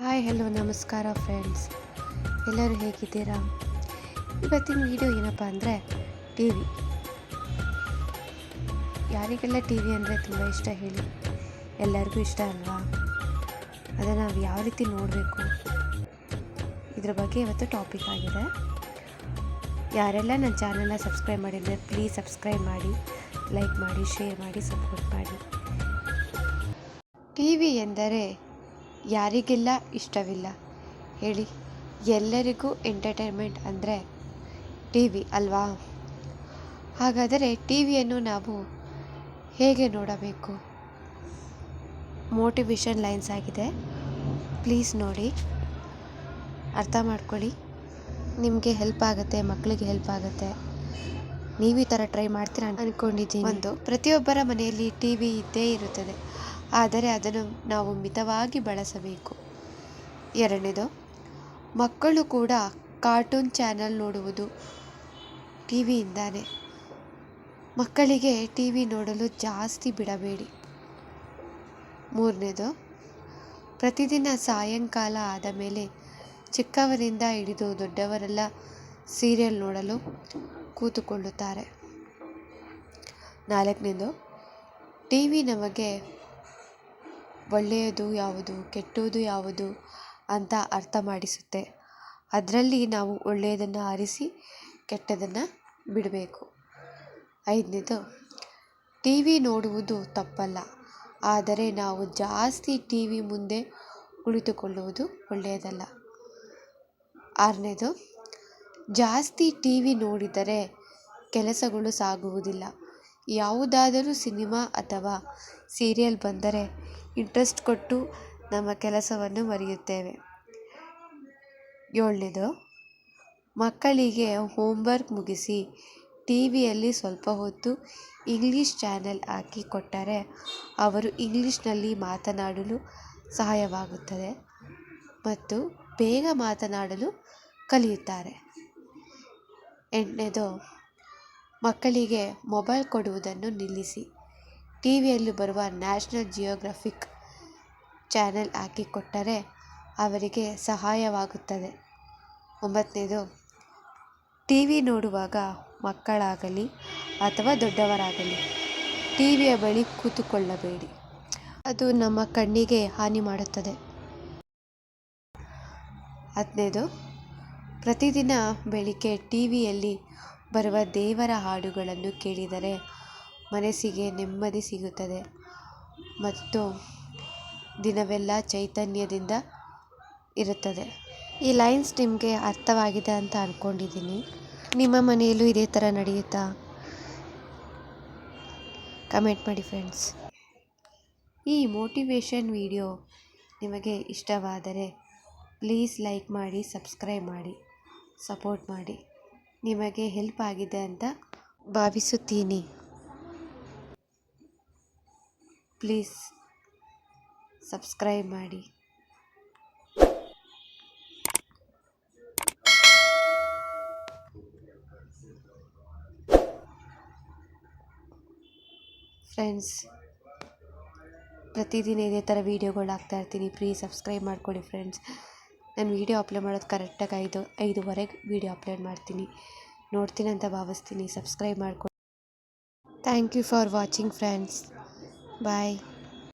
Hi, hello, ನಮಸ್ಕಾರ friends ಎಲ್ಲರೂ ಹೇಗಿದ್ದೀರಾ? ಇವತ್ತಿನ ವಿಡಿಯೋ ಏನಪ್ಪ ಅಂದರೆ ಟಿ ವಿ ಯಾರಿಗೆಲ್ಲ ಟಿ ವಿ ಅಂದರೆ ತುಂಬ ಇಷ್ಟ ಹೇಳಿ. ಎಲ್ಲರಿಗೂ ಇಷ್ಟ ಅಲ್ವಾ? ಅದನ್ನು ನಾವು ಯಾವ ರೀತಿ ನೋಡಬೇಕು? ಇದ್ರ ಬಗ್ಗೆ ಇವತ್ತು ಟಾಪಿಕ್ ಆಗಿದೆ. ಯಾರೆಲ್ಲ ನನ್ನ ಚಾನಲ್ನ ಸಬ್ಸ್ಕ್ರೈಬ್ ಮಾಡಿದರೆ ಪ್ಲೀಸ್ ಸಬ್ಸ್ಕ್ರೈಬ್ ಮಾಡಿ ಲೈಕ್ ಮಾಡಿ ಶೇರ್ ಮಾಡಿ ಸಪೋರ್ಟ್ ಮಾಡಿ. ಟಿ ವಿ ಎಂದರೆ ಯಾರಿಗೆಲ್ಲ ಇಷ್ಟವಿಲ್ಲ? ಹೇಳಿ. ಎಲ್ಲರಿಗೂ ಎಂಟರ್ಟೈನ್ಮೆಂಟ್ ಅಂದರೆ ಟಿ ವಿ ಅಲ್ವಾ? ಹಾಗಾದರೆ ಟಿ ವಿಯನ್ನು ನಾವು ಹೇಗೆ ನೋಡಬೇಕು? ಮೋಟಿವೇಶನ್ ಲೈನ್ಸ್ ಆಗಿದೆ. ಪ್ಲೀಸ್ ನೋಡಿ. ಅರ್ಥ ಮಾಡ್ಕೊಳ್ಳಿ. ನಿಮಗೆ ಹೆಲ್ಪ್ ಆಗುತ್ತೆ ಮಕ್ಕಳಿಗೆ ಹೆಲ್ಪ್ ಆಗುತ್ತೆ. ನೀವು ಈ ಥರ ಟ್ರೈ ಮಾಡ್ತೀರಾ ಅಂದ್ಕೊಂಡಿದ್ದೀನಿ ಒಂದು, ಪ್ರತಿಯೊಬ್ಬರ ಮನೆಯಲ್ಲಿ ಟಿ ವಿ ಇದ್ದೇ ಇರುತ್ತದೆ. ಆದರೆ ಅದನ್ನು ನಾವು ಮಿತವಾಗಿ ಬಳಸಬೇಕು. ಎರಡನೇದು, ಮಕ್ಕಳು ಕೂಡ ಕಾರ್ಟೂನ್ ಚಾನಲ್ ನೋಡುವುದು ಟಿ ವಿಯಿಂದಾನೆ ಮಕ್ಕಳಿಗೆ ಟಿ ವಿ ನೋಡಲು ಜಾಸ್ತಿ ಬಿಡಬೇಡಿ. ಮೂರನೇದು, ಪ್ರತಿದಿನ ಸಾಯಂಕಾಲ ಆದ ಮೇಲೆ ಚಿಕ್ಕವರಿಂದ ಹಿಡಿದು ದೊಡ್ಡವರೆಲ್ಲ ಸೀರಿಯಲ್ ನೋಡಲು ಕೂತುಕೊಳ್ಳುತ್ತಾರೆ. ನಾಲ್ಕನೇದು ಟಿ ವಿ ನಮಗೆ ಒಳ್ಳೆಯದು ಯಾವುದು ಕೆಟ್ಟದ್ದು ಯಾವುದು ಅಂತ ಅರ್ಥ ಮಾಡಿಸುತ್ತೆ. ಅದರಲ್ಲಿ ನಾವು ಒಳ್ಳೆಯದನ್ನು ಆರಿಸಿ ಕೆಟ್ಟದನ್ನು ಬಿಡಬೇಕು. ಐದನೇದು, ಟಿ ವಿ ನೋಡುವುದು ತಪ್ಪಲ್ಲ. ಆದರೆ ನಾವು ಜಾಸ್ತಿ ಟಿ ವಿ ಮುಂದೆ ಕುಳಿತುಕೊಳ್ಳುವುದು ಒಳ್ಳೆಯದಲ್ಲ. ಆರನೇದು, ಜಾಸ್ತಿ ಟಿ ವಿ ನೋಡಿದರೆ ಕೆಲಸಗಳು ಸಾಗುವುದಿಲ್ಲ. ಯಾವುದಾದರೂ ಸಿನಿಮಾ ಅಥವಾ ಸೀರಿಯಲ್ ಬಂದರೆ ಇಂಟ್ರೆಸ್ಟ್ ಕೊಟ್ಟು ನಮ್ಮ ಕೆಲಸವನ್ನು ಮರೆಯುತ್ತೇವೆ. ಏಳನೇದು, ಮಕ್ಕಳಿಗೆ ಹೋಮ್ವರ್ಕ್ ಮುಗಿಸಿ ಟಿ ವಿಯಲ್ಲಿ ಸ್ವಲ್ಪ ಹೊತ್ತು ಇಂಗ್ಲೀಷ್ ಚಾನೆಲ್ ಹಾಕಿ ಕೊಟ್ಟರೆ ಅವರು ಇಂಗ್ಲೀಷ್ನಲ್ಲಿ ಮಾತನಾಡಲು ಸಹಾಯವಾಗುತ್ತದೆ ಮತ್ತು ಬೇಗ ಮಾತನಾಡಲು ಕಲಿಯುತ್ತಾರೆ. ಎಂಟನೇದು ಮಕ್ಕಳಿಗೆ ಮೊಬೈಲ್ ಕೊಡುವುದನ್ನು ನಿಲ್ಲಿಸಿ. ಟಿ ವಿಯಲ್ಲಿ ಬರುವ ನ್ಯಾಷನಲ್ ಜಿಯೋಗ್ರಫಿಕ್ ಚಾನೆಲ್ ಹಾಕಿಕೊಟ್ಟರೆ ಅವರಿಗೆ ಸಹಾಯವಾಗುತ್ತದೆ. ಒಂಬತ್ತನೇದು ಟಿ ವಿ ನೋಡುವಾಗ ಮಕ್ಕಳಾಗಲಿ ಅಥವಾ ದೊಡ್ಡವರಾಗಲಿ ಟಿ ವಿಯ ಬಳಿ ಕೂತುಕೊಳ್ಳಬೇಡಿ. ಅದು ನಮ್ಮ ಕಣ್ಣಿಗೆ ಹಾನಿ ಮಾಡುತ್ತದೆ. ಹದಿನೈದು, ಪ್ರತಿದಿನ ಬೆಳಿಗ್ಗೆ ಟಿ ವಿಯಲ್ಲಿ ಬರುವ ದೇವರ ಹಾಡುಗಳನ್ನು ಕೇಳಿದರೆ ಮನಸ್ಸಿಗೆ ನೆಮ್ಮದಿ ಸಿಗುತ್ತದೆ. ಮತ್ತು ದಿನವೆಲ್ಲ ಚೈತನ್ಯದಿಂದ ಇರುತ್ತದೆ. ಈ ಲೈನ್ಸ್ ನಿಮಗೆ ಅರ್ಥವಾಗಿದೆ ಅಂತ ಅಂದ್ಕೊಂಡಿದ್ದೀನಿ ನಿಮ್ಮ ಮನೆಯಲ್ಲೂ ಇದೇ ಥರ ನಡೆಯುತ್ತಾ? ಕಮೆಂಟ್ ಮಾಡಿ ಫ್ರೆಂಡ್ಸ್. ಈ ಮೋಟಿವೇಶನ್ ವಿಡಿಯೋ ನಿಮಗೆ ಇಷ್ಟವಾದರೆ ಪ್ಲೀಸ್ ಲೈಕ್ ಮಾಡಿ, ಸಬ್ಸ್ಕ್ರೈಬ್ ಮಾಡಿ, ಸಪೋರ್ಟ್ ಮಾಡಿ. ನಿಮಗೆ ಹೆಲ್ಪ್ ಆಗಿದೆ ಅಂತ ಭಾವಿಸುತ್ತೀನಿ. ಪ್ಲೀಸ್ ಸಬ್ಸ್ಕ್ರೈಬ್ ಮಾಡಿ. ಫ್ರೆಂಡ್ಸ್ ಪ್ರತಿದಿನ ಇದೇ ಥರ ವೀಡಿಯೋಗಳು ಹಾಕ್ತಾಯಿರ್ತೀನಿ ಪ್ಲೀಸ್ ಸಬ್ಸ್ಕ್ರೈಬ್ ಮಾಡ್ಕೊಳ್ಳಿ ಫ್ರೆಂಡ್ಸ್ ನಾನು ವೀಡಿಯೋ ಅಪ್ಲೋಡ್ ಮಾಡೋದು ಕರೆಕ್ಟಾಗಿ ಐದು, ಐದುವರೆಗೆ ವೀಡಿಯೋ ಅಪ್ಲೋಡ್ ಮಾಡ್ತೀನಿ. ನೋಡ್ತೀನಿ ಅಂತ ಭಾವಿಸ್ತೀನಿ. ಸಬ್ಸ್ಕ್ರೈಬ್ ಮಾಡಿಕೊಡಿ thank you for watching friends. Bye.